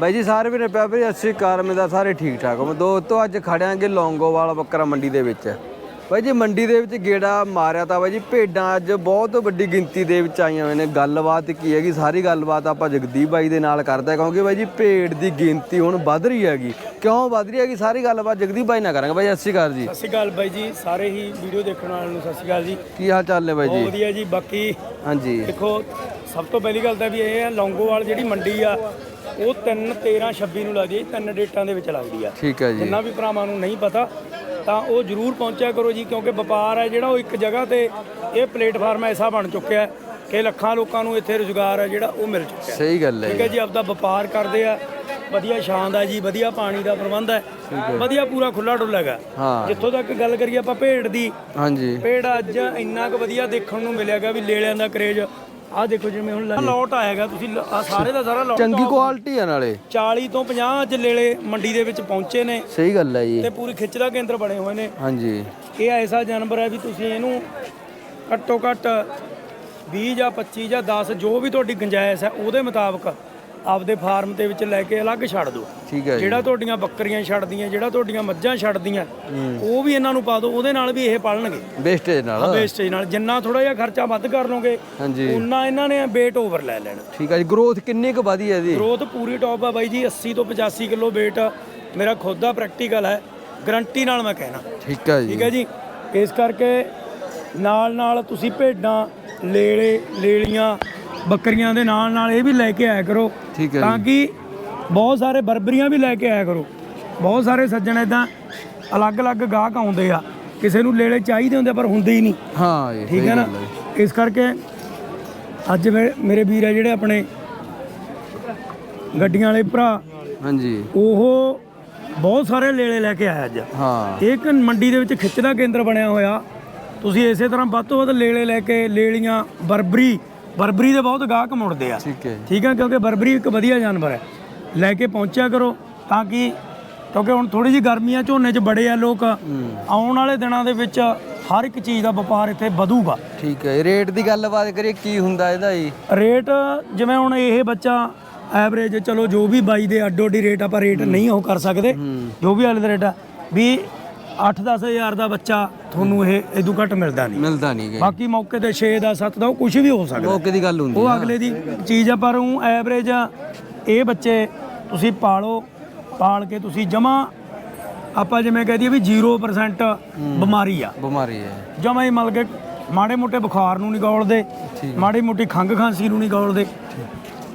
ਬਾਈ ਜੀ ਸਾਰੇ ਵੀਰੇ ਪਿਆ ਵੀਰੇ ਅੱਛੀ ਕਾਰ ਮੇਂ ਦਾ ਸਾਰੇ ਠੀਕ ਠਾਕ ਹੋ। ਦੋਸਤੋ ਅੱਜ ਖੜਿਆਂਗੇ ਲੌਂਗੋਵਾਲ ਬੱਕਰਾ ਮੰਡੀ ਦੇ ਵਿੱਚ। ਬਾਈ ਜੀ ਮੰਡੀ ਦੇ ਵਿੱਚ ਗੇੜਾ ਮਾਰਿਆ ਤਾਂ ਬਾਈ ਜੀ ਭੇਡਾਂ ਅੱਜ ਬਹੁਤ ਵੱਡੀ ਗਿਣਤੀ ਦੇ ਵਿੱਚ ਆਈਆਂ ਹੋਈਆਂ ਨੇ। ਗੱਲਬਾਤ ਕੀ ਹੈਗੀ? ਸਾਰੀ ਗੱਲਬਾਤ ਆਪਾਂ ਜਗਦੀਪ ਬਾਈ ਦੇ ਨਾਲ ਕਰਦੇ ਕਿਉਂਕਿ ਬਾਈ ਜੀ ਭੇਡ ਦੀ ਗਿਣਤੀ ਹੁਣ ਵੱਧ ਰਹੀ ਹੈਗੀ। ਕਿਉਂ ਵੱਧ ਰਹੀ ਹੈਗੀ? ਸਾਰੀ ਗੱਲਬਾਤ ਜਗਦੀਪ ਬਾਈ ਨਾਲ ਕਰਾਂਗੇ। ਬਾਈ ਅੱਛੀ ਕਾਰ ਜੀ। ਸਤਿ ਸ਼੍ਰੀ ਅਕਾਲ ਬਾਈ ਜੀ ਸਾਰੇ ਹੀ ਵੀਡੀਓ ਦੇਖਣ ਵਾਲਿਆਂ ਨੂੰ ਸਤਿ ਸ਼੍ਰੀ ਅਕਾਲ ਜੀ। ਕੀ ਹਾਲ ਚਾਲ ਨੇ ਬਾਈ ਜੀ? ਵਧੀਆ ਜੀ ਬਾਕੀ ਹਾਂਜੀ। ਦੇਖੋ ਸਭ ਤੋਂ ਪਹਿਲੀ ਗੱਲ ਤਾਂ ਵੀ ਇਹ ਹੈ ਲੌਂਗੋਵਾਲ ਜਿਹੜੀ ਮੰਡੀ ਆ ਉਹ 3 13 26 ਨੂੰ ਲੱਗਦੀ ਹੈ ਜੀ, ਤਿੰਨ ਡੇਟਾਂ ਦੇ ਵਿੱਚ ਲੱਗਦੀ ਆ। ਠੀਕ ਹੈ ਜੀ। ਜਿੰਨਾ ਵੀ ਭਰਾਵਾਂ ਨੂੰ ਨਹੀਂ ਪਤਾ ਤਾਂ ਉਹ ਜਰੂਰ ਪਹੁੰਚਿਆ ਕਰੋ ਜੀ ਕਿਉਂਕਿ ਵਪਾਰ ਹੈ ਜਿਹੜਾ ਉਹ ਇੱਕ ਜਗ੍ਹਾ ਤੇ ਇਹ ਪਲੇਟਫਾਰਮ ਐਸਾ ਬਣ ਚੁੱਕਿਆ ਹੈ ਕਿ ਲੱਖਾਂ ਲੋਕਾਂ ਨੂੰ ਇੱਥੇ ਰੁਜ਼ਗਾਰ ਹੈ ਜਿਹੜਾ ਉਹ ਮਿਲ ਚੁੱਕਿਆ। ਹੈ ਸਹੀ ਗੱਲ ਹੈ ਠੀਕ ਹੈ ਜੀ। ਆਪਦਾ ਵਪਾਰ ਕਰਦੇ ਆ ਵਧੀਆ ਛਾਂ ਦਾ ਜੀ ਵਧੀਆ ਪਾਣੀ ਦਾ ਪ੍ਰਬੰਧ ਹੈ ਵਧੀਆ ਪੂਰਾ ਖੁੱਲਾ ਡੁੱਲਾ ਹੈਗਾ। ਹਾਂ। ਜਿੱਥੋਂ ਤੱਕ ਗੱਲ ਕਰੀਏ ਆਪਾਂ ਭੇਡ ਦੀ ਹਾਂਜੀ। ਭੇਡ ਅੱਜ ਇੰਨਾ ਕੁ ਵਧੀਆ ਦੇਖਣ ਨੂੰ ਮਿਲਿਆਗਾ ਵੀ ਲੇਲਿਆਂ ਦਾ ਕਰੇਜ ਆਹ ਦੇਖੋ ਜਿਵੇਂ ਹੁਣ ਲੋਟ ਆਏਗਾ ਤੁਸੀਂ ਆ ਸਾਰੇ ਦਾ ਸਾਰਾ ਲੋਟ ਚੰਗੀ ਕੁਆਲਿਟੀ ਆ ਨਾਲੇ। 40 ਤੋਂ 50 ਅੱਜ ਲੇਲੇ ਮੰਡੀ ਦੇ ਵਿੱਚ ਪਹੁੰਚੇ ਨੇ। ਸਹੀ ਗੱਲ ਹੈ ਜੀ। ਤੇ ਪੂਰੀ ਖਿੱਚ ਦਾ ਕੇਂਦਰ ਬਣੇ ਹੋਏ ਨੇ। ਹਾਂਜੀ। ਇਹ ਐਸਾ ਜਾਨਵਰ ਹੈ ਵੀ ਤੁਸੀਂ ਇਹਨੂੰ ਘੱਟੋ ਘੱਟ 20 ਜਾਂ 25 ਜਾਂ 10 ਜੋ ਵੀ ਤੁਹਾਡੀ ਗੁੰਜਾਇਸ਼ ਹੈ ਉਹਦੇ ਮੁਤਾਬਕ ਆਪਦੇ ਫਾਰਮ ਦੇ ਵਿੱਚ ਲੈ ਕੇ ਅਲੱਗ ਛੱਡ ਦਿਓ। ਠੀਕ ਹੈ ਜੀ। ਜਿਹੜਾ ਤੁਹਾਡੀਆਂ ਬੱਕਰੀਆਂ ਛੱਡਦੀਆਂ ਜਿਹੜਾ ਤੁਹਾਡੀਆਂ ਮੱਝਾਂ ਛੱਡਦੀਆਂ ਉਹ ਵੀ ਇਹਨਾਂ ਨੂੰ ਪਾ ਦਿਓ ਉਹਦੇ ਨਾਲ ਵੀ ਇਹ ਪਾਲਣਗੇ। ਵੇਸਟੇਜ ਨਾਲ। ਵੇਸਟੇਜ ਨਾਲ। ਜਿੰਨਾ ਥੋੜਾ ਜਿਹਾ ਖਰਚਾ ਵੱਧ ਕਰ ਹਾਂਜੀ। ਉਨਾ ਇਹਨਾਂ ਨੇ weight ਓਵਰ ਲੈ ਲੈਣਾ। ਠੀਕ ਹੈ ਜੀ ਗਰੋਥ ਕਿੰਨੀ ਕੁ ਵਧੀ ਹੈ ਜੀ? ਗਰੋਥ ਪੂਰੀ ਟੌਪ ਆ ਬਾਈ ਜੀ 80 ਤੋਂ 85 ਕਿਲੋ weight ਮੇਰਾ ਖੁਦ ਦਾ ਪ੍ਰੈਕਟੀਕਲ ਹੈ ਗਰੰਟੀ ਨਾਲ ਮੈਂ ਕਹਿਣਾ। ਠੀਕ ਹੈ ਜੀ। ਠੀਕ ਹੈ ਜੀ? ਇਸ ਕਰਕੇ ਨਾਲ ਨਾਲ ਤੁਸੀਂ ਭੇਡਾਂ ਲੇਲੇ ਲੇਲੀਆਂ ਬੱਕਰੀਆਂ ਦੇ ਨਾਲ ਨਾਲ ਇਹ ਵੀ ਲੈ ਕੇ ਆਇਆ ਕਰੋ ਠੀਕ ਹੈ ਤਾਂ ਕਿ ਬਹੁਤ ਸਾਰੇ ਬਰਬਰੀਆਂ ਵੀ ਲੈ ਕੇ ਆਇਆ ਕਰੋ। ਬਹੁਤ ਸਾਰੇ ਸੱਜਣ ਇਦਾਂ ਅਲੱਗ-ਅਲੱਗ ਗਾਹਕ ਆਉਂਦੇ ਆ। ਕਿਸੇ ਨੂੰ ਲੇਲੇ ਚਾਹੀਦੇ ਹੁੰਦੇ ਪਰ ਹੁੰਦੇ ਹੀ ਨਹੀਂ। ਹਾਂ ਜੀ ਠੀਕ ਹੈ ਨਾ? ਇਸ ਕਰਕੇ ਅੱਜ ਮੇਰੇ ਵੀਰ ਆ ਜਿਹੜੇ ਆਪਣੇ ਗੱਡੀਆਂ ਵਾਲੇ ਭਰਾ ਹਾਂਜੀ। ਉਹ ਬਹੁਤ ਸਾਰੇ ਲੇਲੇ ਲੈ ਕੇ ਆਇਆ ਅੱਜ। ਹਾਂ। ਇਹ ਇੱਕ ਮੰਡੀ ਦੇ ਵਿੱਚ ਖਿੱਚ ਦਾ ਕੇਂਦਰ ਬਣਿਆ ਹੋਇਆ। ਤੁਸੀਂ ਇਸੇ ਤਰ੍ਹਾਂ ਵੱਧ ਤੋਂ ਵੱਧ ਲੇਲੇ ਲੈ ਕੇ ਲੇਲੀਆਂ ਬਰਬਰੀ ਬਰਬਰੀ ਦੇ ਬਹੁਤ ਗਾਹਕ ਮੁੜਦੇ ਆ। ਠੀਕ ਹੈ ਜੀ। ਠੀਕ ਹੈ ਕਿਉਂਕਿ ਬਰਬਰੀ ਇੱਕ ਵਧੀਆ ਜਾਨਵਰ ਹੈ। ਲੈ ਕੇ ਪਹੁੰਚਿਆ ਕਰੋ ਤਾਂ ਕਿ ਕਿਉਂਕਿ ਹੁਣ ਥੋੜੀ ਜਿਹੀ ਗਰਮੀਆਂ ਝੋਨੇ 'ਚ ਬੜੇ ਆ ਲੋਕ। ਆਉਣ ਵਾਲੇ ਦਿਨਾਂ ਦੇ ਵਿੱਚ ਹਰ ਇੱਕ ਚੀਜ਼ ਦਾ ਵਪਾਰ ਇੱਥੇ ਵਧੂਗਾ। ਠੀਕ ਹੈ ਰੇਟ ਦੀ ਗੱਲਬਾਤ ਕਰੀਏ ਕੀ ਹੁੰਦਾ ਇਹਦਾ ਜੀ? ਰੇਟ ਜਿਵੇਂ ਹੁਣ ਇਹ ਬੱਚਾ ਐਵਰੇਜ ਚਲੋ ਜੋ ਵੀ ਬਾਈ ਦੇ ਅੱਡੋ ਅੱਡੀ ਰੇਟ ਆਪਾਂ ਰੇਟ ਨਹੀਂ ਉਹ ਕਰ ਸਕਦੇ। ਜੋ ਵੀ ਹਾਲੇ ਦਾ ਰੇਟ ਆ। ਵੀ 8-10 ਹਜ਼ਾਰ ਦਾ ਬੱਚਾ ਤੁਹਾਨੂੰ ਇਹ ਇਦੋਂ ਘੱਟ ਮਿਲਦਾ ਨਹੀਂ। ਮਿਲਦਾ ਨਹੀਂ ਗੇ। ਬਾਕੀ ਮੌਕੇ ਤੇ 6 ਦਾ 7 ਦਾ ਉਹ ਕੁਝ ਵੀ ਹੋ ਸਕਦਾ। ਮੌਕੇ ਦੀ ਗੱਲ ਹੁੰਦੀ ਉਹ ਅਗਲੇ ਦੀ ਚੀਜ਼ ਆ ਪਰ ਉਹ ਐਵਰੇਜ ਇਹ ਬੱਚੇ ਤੁਸੀਂ ਪਾਲੋ ਪਾਲ ਕੇ ਤੁਸੀਂ ਜਮਾ ਆਪਾਂ ਜਿਵੇਂ ਕਹਿ ਦਈਏ ਵੀ 0% ਬਿਮਾਰੀ ਆ। ਬਿਮਾਰੀ ਹੈ ਜਮਾ ਹੀ ਮਲ ਕੇ ਮਾੜੇ ਮੋਟੇ ਬੁਖਾਰ ਨੂੰ ਨਹੀਂ ਗੋਲਦੇ ਮਾੜੀ ਮੋਟੀ ਖੰਗ ਖਾਂਸੀ ਨੂੰ ਨਹੀਂ ਗੋਲਦੇ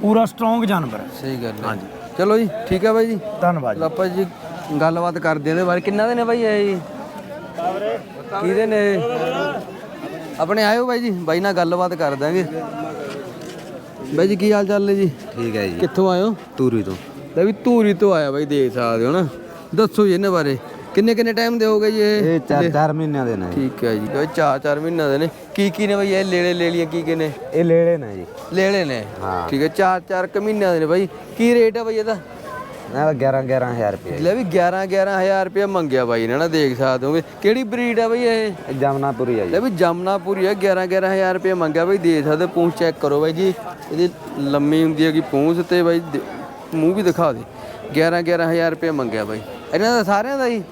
ਪੂਰਾ ਸਟਰੋਂਗ ਜਾਨਵਰ ਹੈ ਸਹੀ ਗੱਲ ਹੈ ਚਲੋ ਜੀ ਠੀਕ ਹੈ ਬਾਈ ਜੀ। ਧੰਨਵਾਦ ਲਓ ਆਪਾਂ ਜੀ। ਗੱਲਬਾਤ ਕਰਦੇ ਇਹਦੇ ਬਾਰੇ। ਕਿੰਨਾ ਦੇ ਨੇ ਬਾਈ ਇਹ ਜੀ? ਕਿਹਦੇ ਨੇ? ਆਪਣੇ ਆਇਓ ਬਾਈ ਜੀ? ਬਾਈ ਨਾਲ ਗੱਲਬਾਤ ਕਰ ਦਾਂਗੇ। ਬਾਈ ਜੀ ਕੀ ਹਾਲ ਚਾਲ ਨੇ ਜੀ? ਠੀਕ ਹੈ ਜੀ। ਕਿੱਥੋਂ ਆਇਓ ਤੂਰੀ ਤੋਂ। ਲੈ ਵੀ ਧੂਰੀ ਤੋਂ ਆਇਆ ਬਾਈ ਦੇਖ ਸਕਦੇ ਹੋ ਨਾ। ਦੱਸੋ ਜੀ ਇਹਨਾਂ ਬਾਰੇ। ਕਿੰਨੇ ਕਿੰਨੇ ਟਾਈਮ ਦੇ ਹੋ ਗਏ ਜੀ ਇਹ? ਇਹ 4-4 ਮਹੀਨਿਆਂ ਦੇ ਨੇ। ਠੀਕ ਹੈ ਜੀ ਕੋਈ 4-4 ਮਹੀਨਿਆਂ ਦੇ ਨੇ। ਕੀ ਕੀ ਨੇ ਬਾਈ ਇਹ ਲੇਲੇ ਲੇਲੀਆਂ ਕੀ ਕੀ ਨੇ ਇਹ ਲੇੜੇ ਨੇ ਜੀ। ਲੇਲੇ ਨੇ। ਹਾਂ। ਠੀਕ ਹੈ 4-4 ਕ ਮਹੀਨਿਆਂ ਦੇ ਨੇ ਬਾਈ। ਕੀ ਰੇਟ ਹੈ ਬਾਈ ਇਹਦਾ? ਨਾ 11 11000 ਰੁਪਏ ਲੈ ਵੀ 11 11000 ਰੁਪਏ ਮੰਗਿਆ ਬਾਈ ਨੇ ਨਾ ਦੇਖ ਸਕਦੇ ਹੋਗੇ ਕਿਹੜੀ ਬਰੀਡ ਆ ਬਾਈ ਇਹ? ਇਹ ਜਮਨਾਪੁਰੀ ਹੈ ਜੀ। ਲੈ ਵੀ ਜਮਨਾਪੁਰੀ ਹੈ 11 11000 ਰੁਪਏ ਮੰਗਿਆ ਬਾਈ ਦੇਖ ਸਕਦੇ ਪੂੰਛ ਚੈੱਕ ਕਰੋ ਬਾਈ ਜੀ। ਇਹਦੀ ਲੰਮੀ ਹੁੰਦੀ ਹੈਗੀ ਪੂੰਛ ਤੇ ਬਾਈ ਮੂੰਹ ਵੀ ਦਿਖਾ ਦੇ। 11 11000 ਰੁਪਏ ਮੰਗਿਆ ਬਾਈ। ਇਹਨਾਂ ਦਾ ਸਾਰਿਆਂ ਦਾ ਜੀ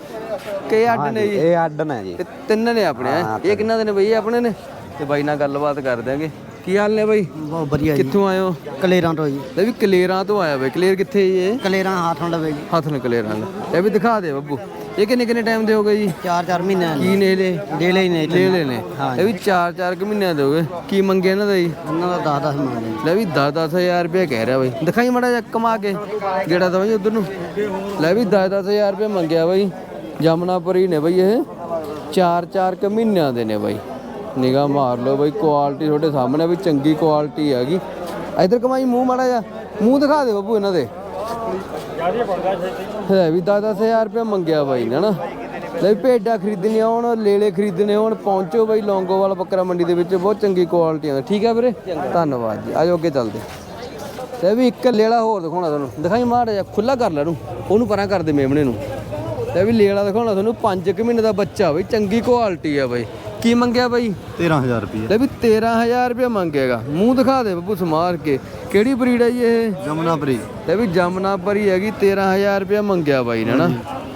ਕਈ ਅੱਡ ਨੇ ਜੀ? ਇਹ ਅੱਡ ਨੇ ਜੀ। ਤੇ ਤਿੰਨ ਨੇ ਆਪਣੇ? ਇਹ ਕਿੰਨਾ ਦੇ ਨੇ ਬਈ ਆਪਣੇ ਨੇ? ਤੇ ਬਾਈ ਨਾਲ ਗੱਲਬਾਤ ਕਰ ਦਿਆਂਗੇ ਕੀ ਹਾਲ ਨੇ ਬਾਈ? ਬਹੁਤ ਵਧੀਆ ਜੀ। ਕਿੱਥੋਂ ਆਏ ਹੋ? ਕਲੇਰਾਂ ਤੋਂ ਜੀ। ਲੈ ਵੀ ਕਲੇਰਾਂ ਤੋਂ ਆਇਆ ਬਾਈ ਕਲੇਰ ਕਿੱਥੇ ਜੀ ਇਹ? ਕਲੇਰਾਂ ਹੱਥ ਨਾਲ ਵੇ ਜੀ। ਹੱਥ ਨੂੰ ਕਲੇਰਾਂ ਦਾ ਇਹ ਵੀ ਦਿਖਾ ਦੇ ਬੱਬੂ। ਇਹ ਕਿੰਨੇ ਕਿੰਨੇ ਟਾਈਮ ਦੇ ਹੋ ਗਏ ਜੀ? 4-4 ਮਹੀਨੇ ਕੀ ਨੇ ਲੈ ਡੇਲੇ ਹੀ ਨੇ ਲੈ ਲੈ ਨੇ। ਇਹ ਵੀ 4-4 ਕੁ ਮਹੀਨਿਆਂ ਦੇ ਹੋ ਗਏ। ਕੀ ਮੰਗਿਆ ਇਹਨਾਂ ਦਾ ਜੀ? ਉਹਨਾਂ ਦਾ 10-10 ਮੰਗਦੇ ਲੈ ਵੀ 10-10000 ਰੁਪਏ ਕਹਿ ਰਿਹਾ ਬਾਈ। ਦਿਖਾਈ ਮੜਾ ਜਾ ਕਮਾ ਕੇ। ਗੇੜਾ ਤਾਂ ਬਾਈ ਉਧਰ ਨੂੰ। ਲੈ ਵੀ 10-10000 ਰੁਪਏ ਮੰਗਿਆ ਬਾਈ। ਜਮਨਾਪੁਰੀ ਨੇ ਬਾਈ ਇਹ। 4-4 ਕੁ ਮਹੀਨਿਆਂ ਦੇ ਨੇ ਬਾਈ। ਨਿਗਾਹ ਮਾਰ ਲਓ ਬਾਈ ਕੁਆਲਿਟੀ ਤੁਹਾਡੇ ਸਾਹਮਣੇ ਵੀ ਚੰਗੀ ਕੁਆਲਿਟੀ ਹੈਗੀ। ਇਧਰ ਕਮਾਈ, ਮੂੰਹ ਮਾੜਾ ਜਾ ਮੂੰਹ ਦਿਖਾ ਦੇ ਬੱਬੂ ਇਹਨਾਂ ਦੇ। ਹੈ ਵੀ 10-10000 ਰੁਪਏ ਮੰਗਿਆ ਬਾਈ ਨੇ ਨਾ ਲੈ ਭੇਡਾਂ ਖਰੀਦਣੀਆਂ ਹੋਣ, ਲੇਲੇ ਖਰੀਦਣੇ ਹੋਣ, ਪਹੁੰਚੋ ਬਾਈ ਲੌਂਗੋਵਾਲ ਬੱਕਰਾ ਮੰਡੀ ਦੇ ਵਿੱਚ, ਬਹੁਤ ਚੰਗੀ ਕੁਆਲਿਟੀ ਆ। ਠੀਕ ਹੈ ਵੀਰੇ? ਧੰਨਵਾਦ ਜੀ। ਆਜੋ ਅੱਗੇ ਚੱਲਦੇ। ਤੇ ਵੀ ਇੱਕ ਲੇਲਾ ਹੋਰ ਦਿਖਾਉਣਾ ਤੁਹਾਨੂੰ। ਦਿਖਾਈ ਮਾੜਾ ਜਿਹਾ ਖੁੱਲਾ ਕਰ ਲੈ ਨੂੰ ਉਹਨੂੰ ਪਰਾਂ ਕਰ ਦੇ ਮੇਮਣੇ ਨੂੰ। ਤੇ ਵੀ ਲੇਲਾ ਦਿਖਾਉਣਾ ਤੁਹਾਨੂੰ 5 ਕੁ ਮਹੀਨੇ ਦਾ ਬੱਚਾ ਬਈ, ਚੰਗੀ ਕੁਆਲਿਟੀ ਆ ਬਈ। ਕੀ ਮੰਗਿਆ ਬਾਈ? 13000 ਰੁਪਏ। ਲੈ ਵੀ 13000 ਰੁਪਏ ਮੰਗੇਗਾ। ਮੂੰਹ ਦਿਖਾ ਦੇ ਬੱਬੂ ਸਮਾਰ ਕੇ। ਕਿਹੜੀ ਬਰੀਡ ਹੈ ਜੀ ਇਹ? ਜਮਨਾਪਰੀ ਲੈ ਵੀ ਜਮਨਾ ਪਰੀ ਹੈਗੀ 13000 ਰੁਪਏ ਮੰਗਿਆ ਬਾਈ ਨੇ ਨਾ।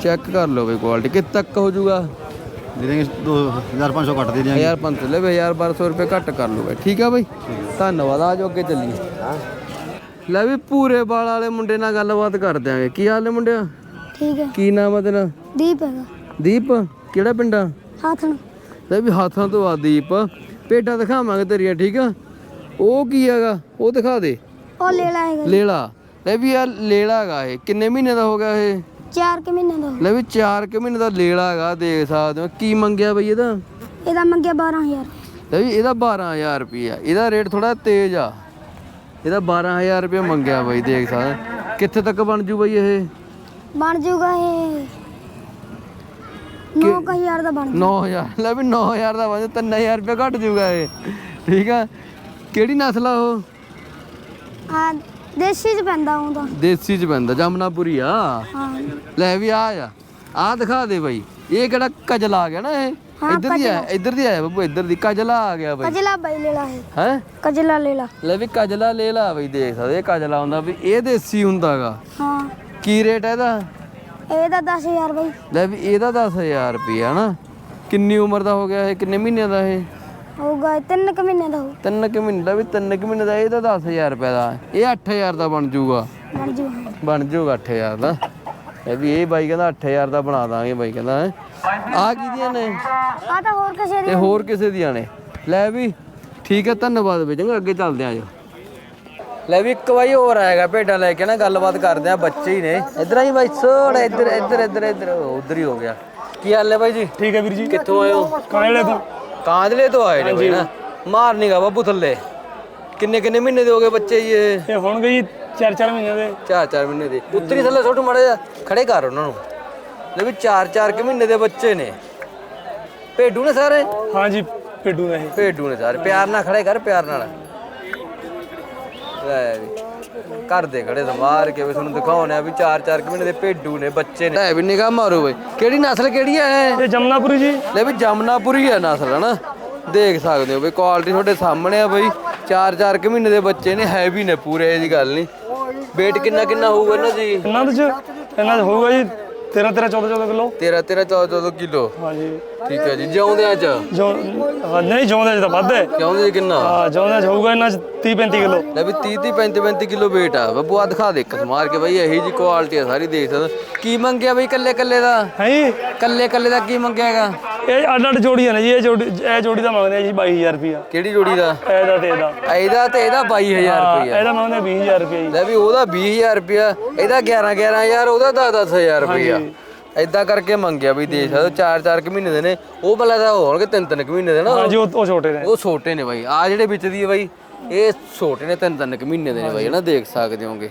ਚੈੱਕ ਕਰ ਲਓ ਬਈ ਕੁਆਲਿਟੀ ਕਿੱਥੇ ਤੱਕ ਹੋ ਜਾਊਗਾ? ਦੇ ਦੇਂਗੇ 2500 ਕੱਟ ਦੇ ਦਿਆਂਗੇ। 1500 ਲੈ ਵੀ 1200 ਰੁਪਏ ਘੱਟ ਕਰ ਲਓ ਬਾਈ। ਠੀਕ ਆ ਬਾਈ? ਧੰਨਵਾਦ ਆ ਜਾਓ ਅੱਗੇ ਚੱਲੀਏ। ਲੈ ਵੀ ਪੂਰੇ ਵਾਲ ਵਾਲੇ ਮੁੰਡੇ ਨਾਲ ਗੱਲਬਾਤ ਕਰ ਦਿਆਂਗੇ। ਕੀ ਹਾਲ ਨੇ ਮੁੰਡਿਆ? ਠੀਕ ਹੈ ਕੀ ਨਾਮ ਹੈ ਤੇਰਾ? ਦੀਪ ਹੈਗਾ। ਦੀਪ ਕਿਹੜਾ ਪਿੰਡ ਆ? ਹੱਥ ਨੂੰ ਲੈ ਵੀ ਹੱਥਾਂ ਤੋਂ ਆ ਦੀਪ। ਪੇਟਾ ਦਿਖਾਵਾਂਗੇ ਤੇਰੀਆਂ ਠੀਕ ਆ? ਉਹ ਕੀ ਹੈਗਾ? ਉਹ ਦਿਖਾ ਦੇ। ਉਹ ਲੇਲਾ ਹੈਗਾ ਲੇਲਾ। ਲੈ ਵੀ ਆ ਲੇਲਾ ਹੈਗਾ ਇਹ। ਕਿੰਨੇ ਮਹੀਨੇ ਦਾ ਹੋ ਗਿਆ ਇਹ? ਚਾਰ ਕੁ ਮਹੀਨੇ ਦਾ ਲੈ ਵੀ 4 ਕਿ ਮਹੀਨੇ ਦਾ ਲੇਲਾ ਹੈਗਾ ਦੇਖ ਸਕਦੇ ਹੋ। ਕੀ ਮੰਗਿਆ ਬਈ ਇਹਦਾ? ਇਹਦਾ ਮੰਗਿਆ 12000 ਲੈ ਵੀ ਇਹਦਾ 12000 ਰੁਪਿਆ ਇਹਦਾ ਰੇਟ ਥੋੜਾ ਤੇਜ਼ ਆ। ਇਹਦਾ 12000 ਰੁਪਏ ਮੰਗਿਆ ਬਈ ਦੇਖ ਸਕਦੇ। ਕਿੱਥੇ ਤੱਕ ਬਣ ਜੂ ਬਈ ਇਹ? ਬਣ ਜਾਊਗਾ ਇਹ 9000 ਦਾ ਬਣ 9000 ਲੈ ਵੀ 9000 ਦਾ ਬਣ 3000 ਰੁਪਏ ਘੱਟ ਜੂਗਾ ਇਹ। ਠੀਕ ਆ? ਕਿਹੜੀ ਨਸਲ ਆ ਉਹ? ਆ ਦੇਸੀ ਚ ਪੈਂਦਾ ਹੁੰਦਾ ਦੇਸੀ ਚ ਪੈਂਦਾ ਜਮਨਾਪੁਰੀ ਆ। ਲੈ ਵੀ ਆ ਆ ਆ ਦਿਖਾ ਦੇ ਬਈ। ਇਹ ਕਿਹੜਾ ਕਜਲਾ ਆ ਗਿਆ ਨਾ ਇਹ? ਇੱਧਰ ਦੀ ਆ ਇੱਧਰ ਦੀ ਆਇਆ ਬੱਬੂ ਇੱਧਰ ਦੀ। ਕਜਲਾ ਆ ਗਿਆ ਬਈ। ਕਜਲਾ ਬਈ ਲੇਲਾ ਹੈ ਹੈ? ਕਜਲਾ ਲੇਲਾ ਲੈ। ਵੀ ਕਜਲਾ ਲੈ ਲਾ ਬਈ ਦੇਖ ਸਕਦੇ ਇਹ ਕਜਲਾ ਹੁੰਦਾ ਵੀ ਇਹ ਦੇਸੀ ਹੁੰਦਾਗਾ ਹਾਂ। ਕੀ ਰੇਟ ਹੈ ਇਹਦਾ? ਇਹਦਾ 10000 ਬਈ। ਲੈ ਵੀ ਇਹਦਾ 10000 ਰੁਪਿਆ ਨਾ ਕਿੰਨੀ ਉਮਰ ਦਾ ਹੋ ਗਿਆ ਇਹ? ਕਿੰਨੇ ਮਹੀਨਿਆਂ ਦਾ ਇਹ? ਹੋਊਗਾ ਇਹ ਤਿੰਨ ਕੁ ਮਹੀਨੇ ਦਾ ਹੋਊ। ਕੁ ਮਹੀਨੇ ਦਾ ਵੀ ਤਿੰਨ ਕੁ ਮਹੀਨੇ ਦਾ ਇਹ ਤਾਂ 10000 ਰੁਪਏ ਦਾ। ਇਹ 8000 ਦਾ ਬਣ ਜਾਊਗਾ। ਬਣ ਜਾਊਗਾ। ਬਣ ਜਾਊਗਾ 8000 ਦਾ। ਇਹ ਵੀ ਇਹ ਬਾਈ ਕਹਿੰਦਾ 8000 ਦਾ ਬਣਾ ਦਾਂਗੇ ਬਾਈ ਕਹਿੰਦਾ। ਆਹ ਕਿਹਦੀਆਂ ਨੇ? ਆ ਤਾਂ ਹੋਰ ਕਿਸੇ ਦੀ ਤੇ ਹੋਰ ਕਿਸੇ ਦੀਆਂ ਨੇ। ਲੈ ਵੀ ਠੀਕ ਹੈ ਧੰਨਵਾਦ ਬਈ। ਚੰਗਾ ਅੱਗੇ ਚੱਲਦੇ ਆਂ ਜੋ। ਲੈ ਵੀ ਇੱਕ ਵਾਰੀ ਹੋਰ ਆਏਗਾ ਭੇਡਾਂ ਲੈ ਕੇ ਨਾ ਗੱਲਬਾਤ ਕਰਦੇ ਆ ਬੱਚੇ ਹੀ ਨੇ। ਇਧਰ ਆਈ ਬਾਈ ਸੋੜ ਇੱਧਰ ਇੱਧਰ ਇੱਧਰ ਇੱਧਰ ਉਧਰ ਹੀ ਹੋ ਗਿਆ। ਕੀ ਹਾਲ ਹੈ ਬਾਈ ਜੀ? ਠੀਕ ਹੈ ਵੀਰ ਜੀ। ਕਿੱਥੋਂ ਆਏ ਹੋ? ਕਾਲੇ ਤੋਂ। ਕਾਂਦਲੇ ਤੋਂ ਆਏ ਨੇ ਬਈ ਨਾ। ਮਾਰ ਨੀਗਾ ਬਾਬੂ ਥੱਲੇ। ਕਿੰਨੇ ਕਿੰਨੇ ਮਹੀਨੇ ਦੇ ਹੋ ਗਏ ਬੱਚੇ ਜੀ ਇਹ? ਇਹ ਹੁਣ ਗਈ 4-4 ਮਹੀਨੇ ਦੇ। ਚਾਰ ਚਾਰ ਮਹੀਨੇ ਦੇ। ਉੱਤਰੀ ਥੱਲੇ ਛੋਟੂ ਮਾੜਾ ਜਿਹਾ ਖੜੇ ਕਰ ਉਹਨਾਂ ਨੂੰ। ਲੈ ਵੀ ਚਾਰ ਚਾਰ ਕੁ ਮਹੀਨੇ ਦੇ ਬੱਚੇ ਨੇ। ਭੇਡੂ ਨੇ ਸਾਰੇ? ਹਾਂਜੀ ਪਿੱਡੂ ਨੇ ਇਹ। ਭੇਡੂ ਨੇ ਸਾਰੇ। ਪਿਆਰ ਨਾਲ ਖੜੇ ਕਰ ਪਿਆਰ ਨਾਲ। ਲੈ ਵੀ ਘਰ ਦੇ ਖੜੇ ਸਮਾਰ ਕੇ ਵੀ ਤੁਹਾਨੂੰ ਦਿਖਾਉਣੇ ਆ ਵੀ ਚਾਰ ਚਾਰ ਕੁ ਮਹੀਨੇ ਦੇ ਭੇਡੂ ਨੇ ਬੱਚੇ ਨੇ। ਲੈ ਵੀ ਨਿਗਾਹ ਮਾਰੋ ਬਈ। ਕਿਹੜੀ ਨਸਲ ਕਿਹੜੀ ਹੈ ਇਹ? ਜਮਨਾਪੁਰੀ ਜੀ। ਲੈ ਵੀ ਜਮਨਾਪੁਰੀ ਹੈ ਨਸਲ ਹਨਾ? ਦੇਖ ਸਕਦੇ ਹੋ ਬਈ ਕੁਆਲਿਟੀ ਤੁਹਾਡੇ ਸਾਹਮਣੇ ਆ ਬਈ। ਚਾਰ ਚਾਰ ਕੁ ਮਹੀਨੇ ਦੇ ਬੱਚੇ ਨੇ ਹੈਵੀ ਨੇ ਪੂਰੇ ਇਹਦੀ ਗੱਲ ਨਹੀਂ। weight ਕਿੰਨਾ ਕਿੰਨਾ ਹੋਊਗਾ ਇਹਨਾਂ ਜੀ ਇਹਨਾਂ ਦੇ ਚ ਇਹਨਾਂ ਦਾ ਹੋਊਗਾ ਜੀ 13 13 14 14 ਕਿਲੋ? 13 13 14 14 ਕਿਲੋ। ਹਾਂਜੀ। ਠੀਕ ਹੈ ਜੀ ਜਿਉਂਦਿਆਂ ਚ? ਜੋ ਹਾਂ, ਨਹੀਂ ਜੋਂਦੇ ਚ ਤਾਂ ਵੱਧ ਹੈ। ਜਿਉਂਦੇ ਚ ਕਿੰਨਾ? ਹਾਂ ਚ ਹੋਊਗਾ ਇਹਨਾਂ ਚ 30 35 ਕਿਲੋ। ਲੈ ਵੀ 30 30 35 35 ਕਿਲੋ weight ਆ। ਬੱਬੂ ਆ ਦਿਖਾ ਦੇ ਇੱਕ ਮਾਰ ਕੇ ਬਈ ਇਹੀ ਜੀ ਕੁਆਲਿਟੀ ਆ ਸਾਰੀ ਦੇਖ ਸਕਦੇ ਕੀ ਮੰਗਿਆ ਬਈ ਕੱਲੇ ਕੱਲੇ ਦਾ? ਹੈ ਜੀ? ਕੱਲੇ ਕੱਲੇ ਦਾ ਕੀ ਮੰਗਿਆ ਹੈਗਾ? ਇਹ ਅੱਡ ਅੱਡ ਜੋੜੀਆਂ ਨੇ ਜੀ ਇਹ ਜੋੜੀ ਇਹ ਜੋੜੀ ਦਾ ਮੰਗਦੇ ਆ ਜੀ 22000 ਰੁਪਿਆ ਕਿਹੜੀ ਜੋੜੀ ਦਾ? ਇਹਦਾ ਤੇ ਇਹਦਾ। ਇਹਦਾ ਤੇ ਇਹਦਾ 22000 ਹਾਂ, ਰੁਪਇਆ। ਇਹਦਾ ਮੰਗਦੇ 20000 ਰੁਪਿਆ ਜੀ। ਲੈ ਵੀ ਉਹਦਾ 20000 ਰੁਪਇਆ ਇਹਦਾ 11 11000 ਉਹਦਾ 10 10000 ਰੁਪਇਆ। ਏਦਾਂ ਕਰਕੇ ਮੰਗਿਆ ਬਈ ਦੇਖ ਸਕਦੇ ਚਾਰ ਚਾਰ ਕੁ ਮਹੀਨੇ ਦੇ ਨੇ। ਉਹ ਭਲਾ ਤਾਂ ਹੋਣਗੇ ਤਿੰਨ ਤਿੰਨ ਕੁ ਮਹੀਨੇ ਦੇ ਨਾ ਹਾਂਜੀ ਉਹ ਉਹ ਛੋਟੇ ਨੇ। ਉਹ ਛੋਟੇ ਨੇ ਬਾਈ। ਆ ਜਿਹੜੇ ਵਿੱਚ ਦੀ ਹੈ ਬਾਈ ਇਹ ਛੋਟੇ ਨੇ ਤਿੰਨ ਤਿੰਨ ਕੁ ਮਹੀਨੇ ਦੇ ਨੇ ਬਾਈ ਹਨਾ ਦੇਖ ਸਕਦੇ ਹੋਗੇ।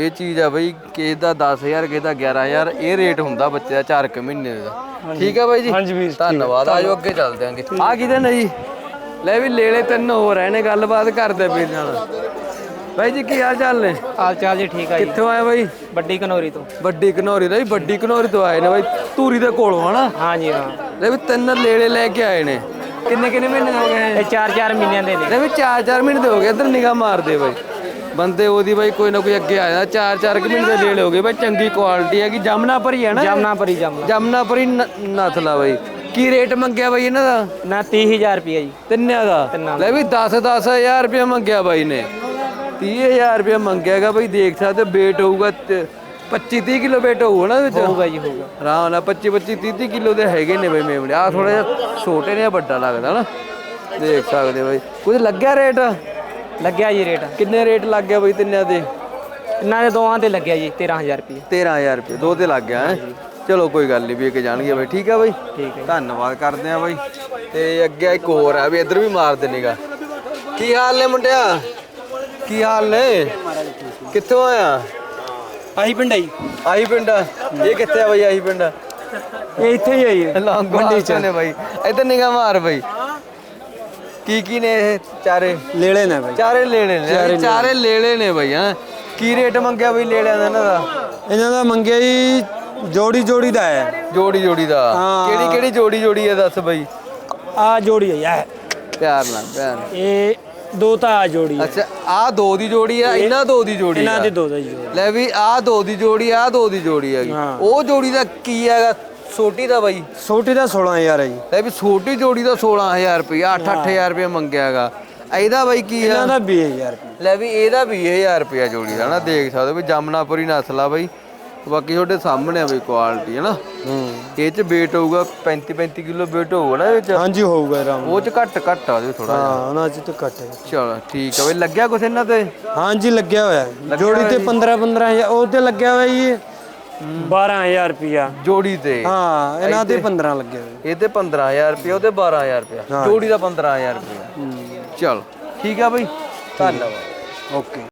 ਇਹ ਚੀਜ਼ ਆ ਬਾਈ ਕਿਸੇ ਦਾ 10000 ਕਿਸੇ ਦਾ 11000 ਇਹ ਰੇਟ ਹੁੰਦਾ ਬੱਚੇ ਦਾ 4 ਕੁ ਮਹੀਨੇ ਦਾ। ਠੀਕ ਆ ਬਾਈ ਜੀ? ਹਾਂਜੀ ਵੀਰ, ਧੰਨਵਾਦ ਆਜੋ ਅੱਗੇ ਚੱਲਦੇ ਆਂਗੇ। ਆ ਕਿਹਦੇ ਨੇ ਜੀ? ਲੈ ਵੀ ਲੇਲੇ ਤਿੰਨ ਹੋ ਰਹੇ ਨੇ ਗੱਲਬਾਤ ਕਰਦੇ ਪਏ ਨਾਲ। ਬਾਈ ਜੀ ਕੀ ਹਾਲ ਚਾਲ ਨੇ? ਹਾਲ ਚਾਲ ਜੀ ਠੀਕ ਆ ਜੀ। ਕਿੱਥੋਂ ਆਏ ਬਾਈ? ਵੱਡੀ ਕਨੋਰੀ ਤੋਂ। ਵੱਡੀ ਘਨੌਰੀ ਦਾ ਜੀ ਵੱਡੀ ਘਨੌਰੀ ਤੋਂ ਆਏ ਨੇ ਬਾਈ ਧੂਰੀ ਦੇ ਕੋਲੋਂ ਹਨਾ? ਹਾਂ ਜੀ ਹਾਂ। ਲੈ ਵੀ ਤਿੰਨ ਲੇਲੇ ਲੈ ਕੇ ਆਏ ਨੇ। ਕਿੰਨੇ ਕਿੰਨੇ ਮਹੀਨੇ ਹੋ ਗਏ? ਇਹ 4-4 ਮਹੀਨਿਆਂ ਦੇ ਨੇ। ਲੈ ਵੀ ਚਾਰ ਚਾਰ ਮਹੀਨੇ ਦੇ ਹੋ ਗਏ ਇੱਧਰ ਨਿਗਾਹ ਮਾਰਦੇ ਬਾਈ। ਬੰਦੇ ਉਹਦੀ ਬਾਈ ਕੋਈ ਨਾ ਕੋਈ ਅੱਗੇ ਆਇਆ ਚਾਰ ਚਾਰ ਕੁ ਮਹੀਨੇ ਦੇ ਲੇਲੇ ਹੋ ਗਏ ਬਾਈ ਚੰਗੀ ਕੁਆਲਿਟੀ ਹੈਗੀ। ਜਮਨਾ ਭਰੀ ਹੈ ਨਾ ਜਮਨਾਪਰੀ ਜਮਨਾ। ਜਮਨਾ ਭਰੀ ਨਸਲਾ ਬਾਈ। ਕੀ ਰੇਟ ਮੰਗਿਆ ਬਾਈ ਇਹਨਾਂ ਦਾ? ਨਾ 30000 ਰੁਪਿਆ ਜੀ। ਤਿੰਨਿਆਂ ਦਾ? ਲੈ ਵੀ 10 10000 ਰੁਪਏ ਮੰਗਿਆ ਬਾਈ ਨੇ। 30000 ਰੁਪਏ ਮੰਗਿਆਗਾ ਬਾਈ ਦੇਖ ਸਕਦੇ ਵੇਟ ਹੋਊਗਾ 25 30 ਕਿਲੋ ਵੇਟ ਹੋਊਗਾ ਨਾ ਵਿੱਚ? ਹੋਊਗਾ ਜੀ ਹੋਊਗਾ। ਆਰਾਮ ਨਾਲ 25 25 30 30 ਕਿਲੋ ਦੇ ਹੈਗੇ ਨੇ ਬਾਈ ਮੇਮਣੇ। ਆ ਥੋੜਾ ਜਿਹਾ ਛੋਟੇ ਨੇ ਵੱਡਾ ਲੱਗਦਾ ਨਾ। ਦੇਖ ਸਕਦੇ ਬਾਈ। ਕੁਝ ਲੱਗਿਆ ਰੇਟ ਲੱਗਿਆ ਜੀ ਰੇਟ? ਕਿੰਨੇ ਰੇਟ ਲੱਗ ਗਿਆ ਬਾਈ ਤਿੰਨਿਆਂ ਦੇ? ਇਹਨਾਂ ਦੇ ਦੋਵਾਂ ਤੇ ਲੱਗਿਆ ਜੀ 13000 ਰੁਪਏ। 13000 ਰੁਪਏ ਦੋ ਤੇ ਲੱਗ ਗਿਆ ਹੈ? ਚਲੋ ਕੋਈ ਗੱਲ ਨਹੀਂ ਵੀ ਕੇ ਜਾਣਗੇ ਬਾਈ। ਠੀਕ ਆ ਬਾਈ? ਠੀਕ ਹੈ ਧੰਨਵਾਦ ਕਰਦੇ ਆ ਬਾਈ। ਤੇ ਅੱਗੇ ਇੱਕ ਹੋਰ ਆ ਵੀ ਇੱਧਰ ਵੀ ਮਾਰ ਦੇਣੇਗਾ ਕੀ ਹਾਲ ਨੇ ਮੁੰਡਿਆ? ਕੀ ਹਾਲ ਨੇ? ਕਿੱਥੋਂ ਆਇਆ? ਆਹੀ ਪਿੰਡ ਆਈ ਆਹੀ ਪਿੰਡ? ਇਹ ਕਿੱਥੇ ਆ ਬਾਈ ਆਹੀ ਪਿੰਡ ਇਹ ਇੱਥੇ ਹੀ ਆਈ ਮੰਡੀ ਚ। ਨੇ ਬਾਈ। ਇੱਧਰ ਨਿਗਾ ਮਾਰ ਬਾਈ। ਕੀ ਕੀ ਨੇ ਇਹ ਚਾਰੇ? ਲੇਲੇ ਨੇ ਬਾਈ। ਚਾਰੇ ਲੇਲੇ ਨੇ। ਚਾਰੇ ਲੇਲੇ। ਨੇ ਬਾਈ ਹਾਂ। ਕੀ ਰੇਟ ਮੰਗਿਆ ਬਾਈ ਲੇਲਿਆਂ ਦਾ ਇਹਨਾਂ ਦਾ? ਇਹਨਾਂ ਦਾ ਮੰਗਿਆ ਜੀ ਜੋੜੀ ਜੋੜੀ ਦਾ ਹੈ। ਜੋੜੀ ਜੋੜੀ ਦਾ। ਕਿਹੜੀ ਕਿਹੜੀ ਜੋੜੀ ਜੋੜੀ ਹੈ ਦੱਸ ਬਾਈ? ਆ ਜੋੜੀ ਹੈ ਪਿਆਰ ਨਾਲ ਪਿਆਰ ਨਾਲ। ਇਹ ਦੋ ਤਾਂ ਆ ਜੋੜੀ ਹੈ। ਅੱਛਾ ਆ ਦੋ ਦੀ ਜੋੜੀ ਆ ਇਹਨਾਂ ਦੋ ਦੀ ਜੋੜੀ ਇਹਨਾਂ ਆ ਦੇ ਦੋ ਦਾ ਜੋੜੀ। ਲੈ ਵੀ ਆ ਦੋ ਦੀ ਜੋੜੀ ਆ ਦੋ ਦੀ ਜੋੜੀ ਹੈਗੀ। ਹਾਂ। ਉਹ ਜੋੜੀ ਦਾ ਕੀ ਹੈਗਾ? ਛੋਟੀ ਦਾ ਬਾਈ? ਛੋਟੀ ਦਾ 16000 ਹੈ ਜੀ। ਲੈ ਵੀ ਛੋਟੀ ਜੋੜੀ ਦਾ 16000 ਰੁਪਇਆ 8-8000 ਰੁਪਇਆ ਮੰਗਿਆਗਾ ਇਹਦਾ ਬਾਈ ਕੀ ਇਹਨਾਂ ਆ ਦਾ 20000 ਰੁਪਏ ਲੈ ਵੀ ਇਹਦਾ 20000 ਰੁਪਇਆ ਜੋੜੀ ਦਾ ਨਾ ਦੇਖ ਸਕਦੇ ਹੋ ਵੀ ਜਮਨਾਪੁਰੀ ਨਸਲ ਆ ਬਾਈ। ਬਾਕੀ ਤੁਹਾਡੇ ਸਾਹਮਣੇ ਆ ਬਈ ਕੁਆਲਿਟੀ ਹੈ ਨਾ। ਇਹ ਚ weight ਹੋਊਗਾ 35 35 ਕਿਲੋ weight ਹੋਊਗਾ ਨਾ ਇਹ ਚ? ਹਾਂਜੀ ਹੋਊਗਾ ਆਰਾਮ ਉਹ ਚ ਘੱਟ ਘੱਟ ਆ ਉਹਦੇ ਥੋੜਾ ਹਾਂ ਉਹਨਾਂ ਚ ਤਾਂ ਘੱਟ ਹੈ ਚਲੋ ਠੀਕ ਆ ਬਈ ਲੱਗਿਆ ਕੁਛ ਇਹਨਾਂ ਤੇ? ਹਾਂਜੀ ਲੱਗਿਆ ਹੋਇਆ। ਹੈ। ਜੋੜੀ ਤੇ 15 15000 ਉਹ ਤੇ ਲੱਗਿਆ ਹੋਇਆ ਜੀ। 12000 ਰੁਪਿਆ ਜੋੜੀ ਤੇ? ਹਾਂ ਇਹਨਾਂ ਤੇ 15 ਲੱਗਿਆ ਹੋਇਆ ਇਹ ਤੇ 15000 ਰੁਪਏ ਉਹਦੇ 12000 ਰੁਪਏ ਜੋੜੀ ਦਾ 15000 ਰੁਪਏ ਚਲ ਠੀਕ ਆ ਬਈ। ਧੰਨਵਾਦ। ਓਕੇ।